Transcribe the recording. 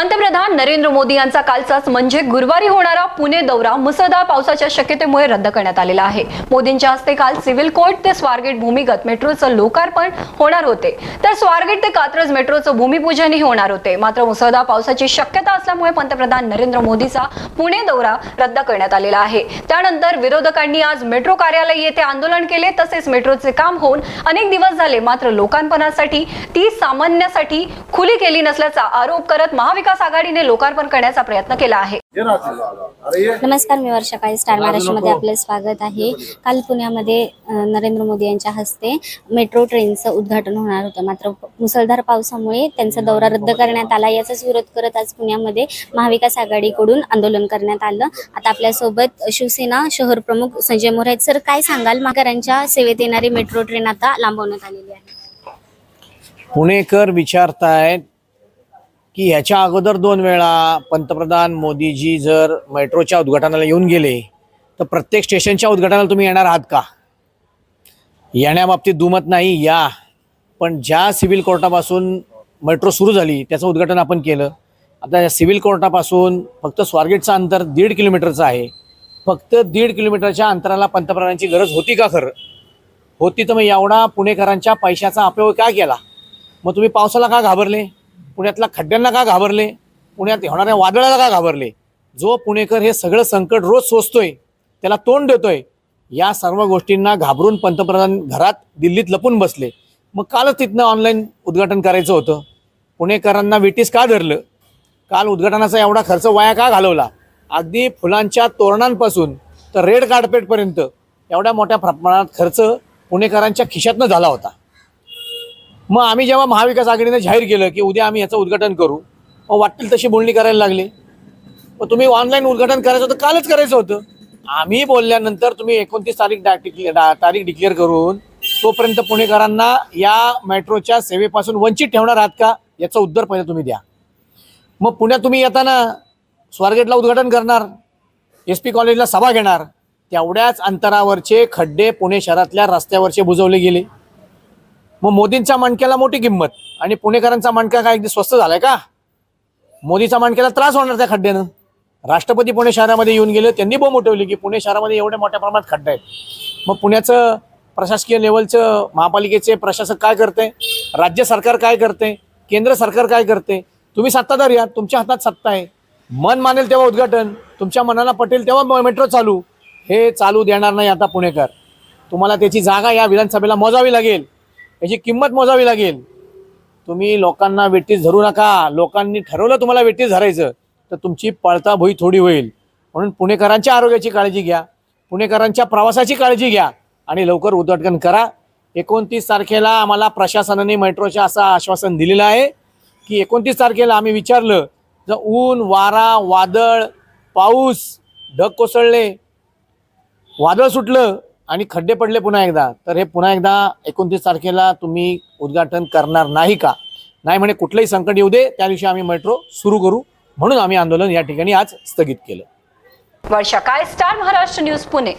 पंतप्रधान नरेंद्र मोदी यांचा कालचाच म्हणजे गुरुवारी होणारा पुणे दौरा मुसळधार पावसाच्या शक्यतेमुळे रद्द करण्यात आलेला आहे. मोदींच्या हस्ते काल सिव्हिल कोर्ट ते स्वारगेट भूमिगत मेट्रोचं लोकार्पण होणार होते. तर स्वारगेट ते कात्रज मेट्रोचं भूमिपूजनही होणार होते. मात्र मुसळधार पावसाची शक्यता असल्यामुळे पंतप्रधान नरेंद्र मोदीचा पुणे दौरा रद्द करण्यात आलेला आहे. त्यानंतर विरोधकांनी आज मेट्रो कार्यालय येथे आंदोलन केले. तसेच मेट्रोचे काम होऊन अनेक दिवस झाले. मात्र लोकांपणासाठी ती सामान्यासाठी खुली केली नसल्याचा आरोप करत महाविकास आघाडीने लोकार्पण करण्याचा प्रयत्न केला आहे. नमस्कार मी वर्षा काळे स्टार महाराष्ट्रामध्ये आपले स्वागत आहे. काल पुण्यामध्ये नरेंद्र मोदी यांच्या हस्ते मेट्रो ट्रेनचं उद्घाटन होणार होतं. मात्र मुसळधार पावसामुळे त्यांचा दौरा रद्द करण्यात आला. याचाच विरोध करत आज पुण्यामध्ये महाविकास आघाडीकडून आंदोलन करण्यात आलं. आता आपल्यासोबत शिवसेना शहर प्रमुख संजय मोरे सर काय सांगाल? माघारांच्या सेवेत येणारी मेट्रो ट्रेन आता लांबवण्यात आलेली आहे. पुणेकर विचारतायत की ह्याच्या अगोदर दोन वेळा पंतप्रधान मोदीजी जर मेट्रोच्या उद्घाटनाला येऊन गेले तर प्रत्येक स्टेशनच्या उद्घाटनाला तुम्ही येणार आहात का? येण्याबाबतीत दुमत नाही या. पण ज्या सिव्हिल कोर्टापासून मेट्रो सुरू झाली त्याचं उद्घाटन आपण केलं. आता या सिव्हिल कोर्टापासून फक्त स्वारगेटचं अंतर दीड किलोमीटरचं आहे. फक्त दीड किलोमीटरच्या अंतराला पंतप्रधानांची गरज होती का खरं? होती तर मग एवढा पुणेकरांच्या पैशाचा अपयोग का केला? मग तुम्ही पावसाला का घाबरले? पुण्यातल्या खड्ड्यांना का घाबरले? पुण्यात होणाऱ्या वादळाला का घाबरले? जो पुणेकर हे सगळं संकट रोज सोसतोय त्याला तोंड देतोय या सर्व गोष्टींना घाबरून पंतप्रधान घरात दिल्लीत लपून बसले. मग कालच तिथनं ऑनलाईन उद्घाटन करायचं होतं. पुणेकरांना विटीस का धरलं? काल उद्घाटनाचा एवढा खर्च वाया का घालवला? अगदी फुलांच्या तोरणांपासून तर रेड कार्पेटपर्यंत एवढ्या मोठ्या प्रमाणात खर्च पुणेकरांच्या खिशातनं झाला होता. मग आम्ही जेव्हा महाविकास आघाडीने जाहीर केलं की उद्या आम्ही याचं उद्घाटन करू मग वाटतील तशी बोलणी करायला लागली. मग तुम्ही ऑनलाईन उद्घाटन करायचं होतं कालच करायचं होतं. आम्ही बोलल्यानंतर तुम्ही एकोणतीस तारीख डा- डिक्ले- डा- तारीख डिक्लेअर करून तोपर्यंत पुणेकरांना या मेट्रोच्या सेवेपासून वंचित ठेवणार आहात का याचं उत्तर पहिलं तुम्ही द्या. मग पुण्यात तुम्ही येताना स्वारगेटला उद्घाटन करणार एस पी कॉलेजला सभा घेणार तेवढ्याच अंतरावरचे खड्डे पुणे शहरातल्या रस्त्यावरचे बुजवले गेले. मग मोदींच्या मणक्याला मोठी किंमत आणि पुणेकरांचा मणका काय अगदी स्वस्त झालाय का? मोदीचा मणक्याला त्रास होणार त्या खड्ड्यानं. राष्ट्रपती पुणे शहरामध्ये येऊन गेले त्यांनी बोंब उठवली की पुणे शहरामध्ये एवढ्या मोठ्या प्रमाणात खड्डा आहेत. मग पुण्याचं प्रशासकीय लेवलचं महापालिकेचे प्रशासक काय करते? राज्य सरकार काय करते? केंद्र सरकार काय करते? तुम्ही सत्ताधारी आहात तुमच्या हातात सत्ता आहे. मन मानेल तेव्हा उद्घाटन तुमच्या मनाला पटेल तेव्हा मेट्रो चालू. हे चालू देणार नाही आता पुणेकर. तुम्हाला त्याची जागा या विधानसभेला मोजावी लागेल. याची किंमत मोजावी लागेल. तुम्ही लोकांना वेटीस धरू नका. लोकांनी ठरवलं तुम्हाला वेटीस धरायचं तर तुमची पळता भुई थोडी होईल. म्हणून पुणेकरांच्या आरोग्याची काळजी घ्या. पुणेकरांच्या प्रवासाची काळजी घ्या आणि लवकर उद्घाटन करा. एकोणतीस तारखेला आम्हाला प्रशासनाने मेट्रोचे असं आश्वासन दिलेलं आहे की एकोणतीस तारखेला आम्ही विचारलं जर ऊन वारा वादळ पाऊस ढग कोसळले वादळ सुटलं आणि खड्डे पडले पुन्हा एकदा तर हे पुन्हा एकदा एकोणतीस तारखेला तुम्ही उद्घाटन करणार नाही का? नाही म्हणे कुठलंही संकट येऊ दे त्या दिवशी आम्ही मेट्रो सुरू करू म्हणून आम्ही आंदोलन या ठिकाणी आज स्थगित केलं. वर्षा काय स्टार महाराष्ट्र न्यूज पुणे.